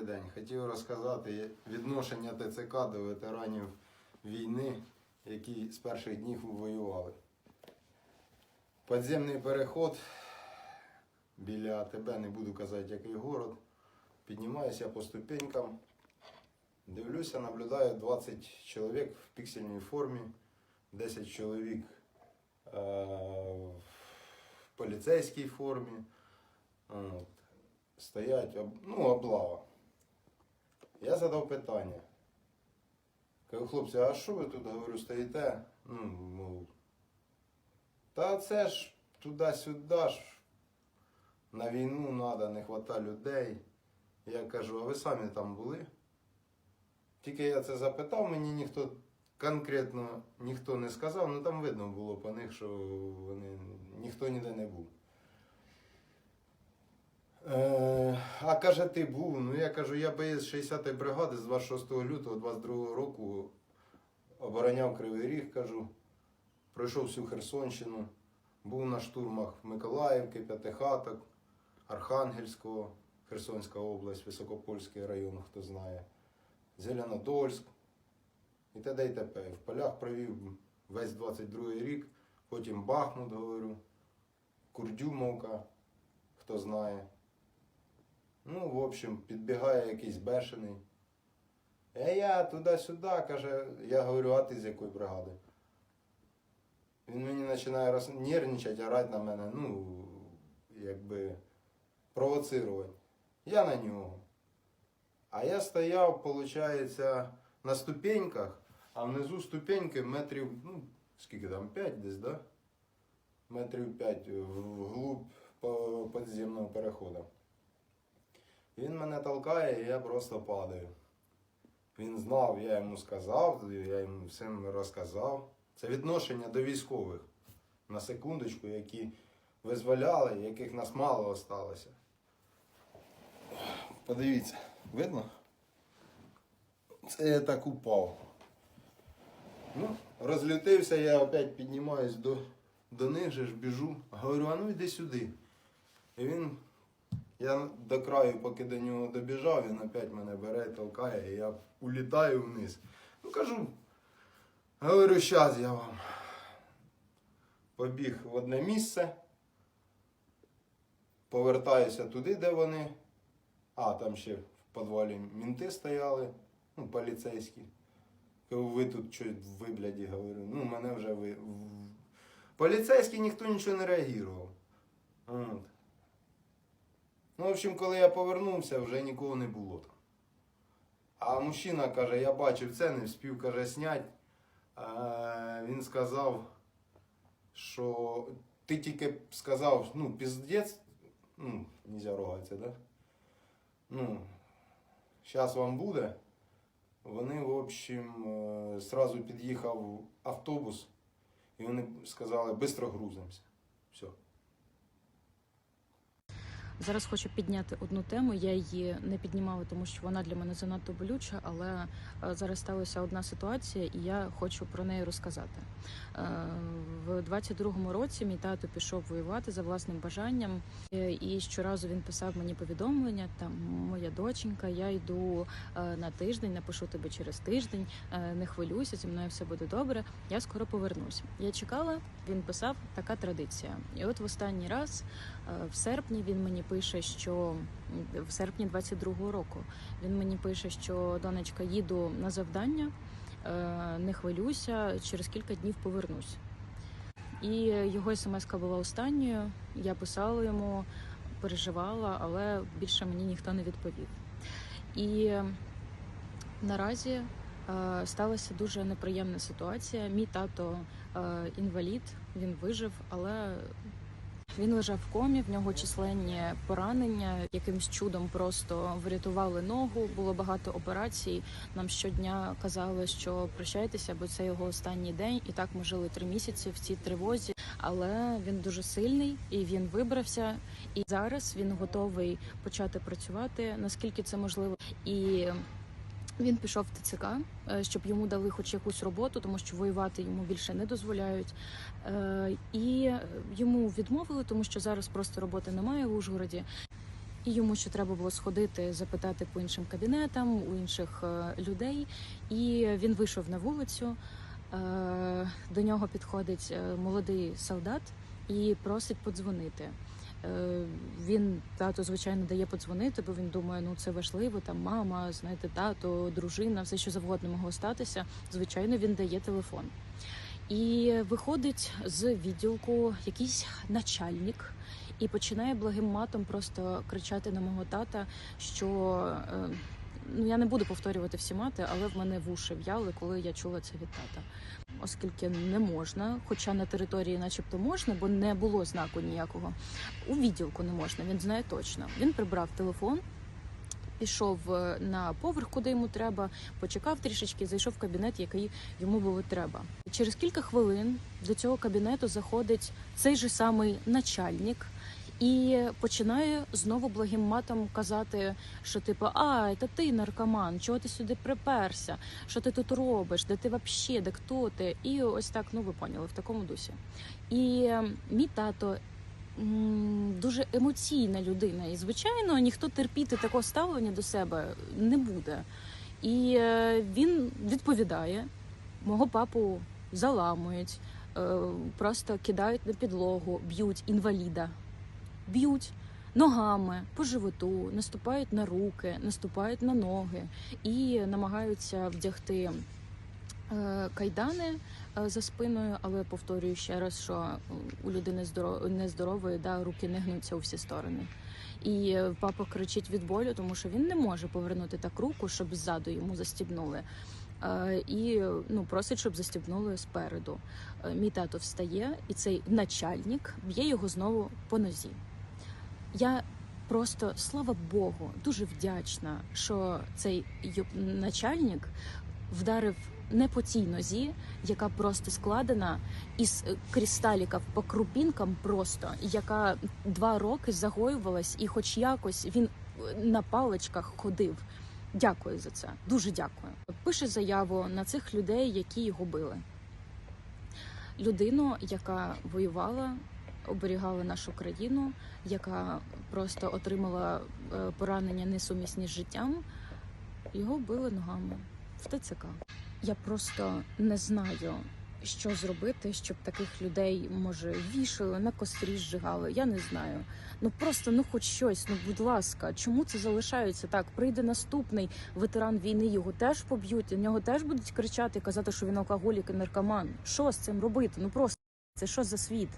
Добрий день. Хотів розказати відношення ТЦК до ветеранів війни, які з перших днів воювали. Подземний переход біля тебе, не буду казати, який город. Піднімаюся по ступенькам. Дивлюся, наблюдаю 20 чоловік в піксельній формі, 10 чоловік е, в поліцейській формі. Стоять, ну, облава. Я задав питання. Кажу, хлопці, а що ви тут, говорю, стоїте? Ну, мов, та це ж туди-сюди ж. На війну треба, не хвата людей. Я кажу, а ви самі там були? Тільки я це запитав, мені ніхто конкретно ніхто не сказав, ну там видно було по них, що вони ніхто ніде не був. Е, а каже, ти був. Ну я кажу, я боєць 60-ї бригади з 26 лютого 22 року обороняв Кривий Ріг, кажу. Пройшов всю Херсонщину, був на штурмах Миколаївки, П'ятихаток, Архангельського, Херсонська область, Високопольський район, хто знає, Зеленодольськ і т.д. і т.п. В полях провів весь 22 рік, потім Бахмут, говорю, Курдюмовка, хто знає. Ну, в общем, підбігає якийсь бешений. Е, я туди-сюди, каже, я говорю, а ти з якої бригади? Він мені починає роз... нервничати, орати на мене, ну, якби провоцирувати. Я на нього. А я стояв, виходить, на ступеньках, а внизу ступеньки метрів, ну, скільки там, 5 десь, да? Метрів 5 вглуб по- підземного переходу. Він мене толкає, і я просто падаю. Він знав, я йому сказав, я йому всім розказав. Це відношення до військових, на секундочку, які визволяли, яких нас мало осталося. Подивіться, видно? Це я так упав. Ну, розлютився, я опять піднімаюсь до, до них же ж біжу. Говорю, а ну йди сюди. І він, я до краю, поки до нього добіжав, він опять мене бере, толкає, і я улітаю вниз. Ну кажу, говорю, щас я вам. Побіг в одне місце, повертаюся туди, де вони. А, там ще в підвалі мінти стояли, ну, поліцейські. Ви тут що ви, бляді, говорю. Ну, мене вже ви. в- Поліцейські ніхто нічого не реагував. От. Ну, в общем, коли я повернувся, вже нікого не було там. А мужчина каже, я бачив це, не вспів, каже, снять. А, він сказав, що ти тільки сказав, ну, піздець, ну, нельзя ругатися, да? Ну, зараз вам буде. Вони, в общем, е, сразу під'їхав автобус, і вони сказали, швидко грузимося. Все. Зараз хочу підняти одну тему. Я її не піднімала, тому що вона для мене занадто болюча, але е, зараз сталася одна ситуація, і я хочу про неї розказати. Е, В 22-му році мій тато пішов воювати за власним бажанням, е, і щоразу він писав мені повідомлення. Там моя доченька, я йду на тиждень, напишу тобі через тиждень. Не хвилюйся, зі мною все буде добре. Я скоро повернусь. Я чекала, він писав така традиція. І от в останній раз В серпні він мені пише, що в серпні 22-го року він мені пише, що донечка їду на завдання, е, не хвилюйся, через кілька днів повернусь. І його смс була останньою. Я писала йому, переживала, але більше мені ніхто не відповів. І наразі е, сталася дуже неприємна ситуація. Мій тато е, інвалід, він вижив, але він лежав в комі, в нього численні поранення. Якимсь чудом просто врятували ногу. Було багато операцій. Нам щодня казали, що прощайтеся, бо це його останній день. І так ми жили три місяці в цій тривозі. Але він дуже сильний і він вибрався. І зараз він готовий почати працювати наскільки це можливо. І він пішов в ТЦК, е, щоб йому дали хоч якусь роботу, тому що воювати йому більше не дозволяють. Е, І йому відмовили, тому що зараз просто роботи немає в Ужгороді. І йому ще треба було сходити, запитати по іншим кабінетам у інших е, людей. І він вийшов на вулицю. До нього підходить молодий солдат і просить подзвонити. Е, Він тато, звичайно, дає подзвонити, бо він думає, ну це важливо. Там мама, знаєте, тато, дружина, все що завгодно могло статися. Звичайно, він дає телефон. І виходить з відділку якийсь начальник і починає благим матом просто кричати на мого тата, що е, ну я не буду повторювати всі мати, але в мене вуші в'яли, коли я чула це від тата. Оскільки не можна, хоча на території, начебто, можна, бо не було знаку ніякого. У відділку не можна, він знає точно. Він прибрав телефон, пішов е, на поверх, куди йому треба, почекав трішечки, зайшов в кабінет, який йому було треба. Через кілька хвилин до цього кабінету заходить цей же самий начальник. І починає знову благим матом казати, що типу, а, це ти наркоман, чого ти сюди приперся? Що ти тут робиш? Де ти вообще, де хто ти? І ось так, ну ви поняли, в такому дусі. І мій тато дуже емоційна людина, і звичайно, ніхто терпіти такого ставлення до себе не буде. І е, він відповідає: мого папу заламують, е, просто кидають на підлогу, б'ють інваліда б'ють ногами по животу, наступають на руки, наступають на ноги і намагаються вдягти е, кайдани е, за спиною, але повторюю ще раз, що у людини здоро- нездорової да, руки не гнуться у всі сторони. І е, папа кричить від болю, тому що він не може повернути так руку, щоб ззаду йому застібнули. І ну просить, щоб застібнули спереду. Мій тато встає, і цей начальник б'є його знову по нозі. Я просто, слава Богу, дуже вдячна, що цей начальник вдарив не по цій нозі, яка просто складена із е, кристаліків по крупінкам, просто яка два роки загоювалась, і, хоч якось, він е, на паличках ходив. Дякую за це. Дуже дякую. Пише заяву на цих людей, які його били. Людину, яка воювала, оберігала нашу країну, яка просто отримала е, поранення несумісні з життям, його били ногами в ТЦК. Я просто не знаю, що зробити, щоб таких людей може вішали, на кострі зжигали. Я не знаю. Ну просто ну хоч щось. Ну будь ласка, чому це залишається так? Прийде наступний ветеран війни, його теж поб'ють, на нього теж будуть кричати, казати, що він алкоголік і наркоман. Що з цим робити? Ну просто це що за світ?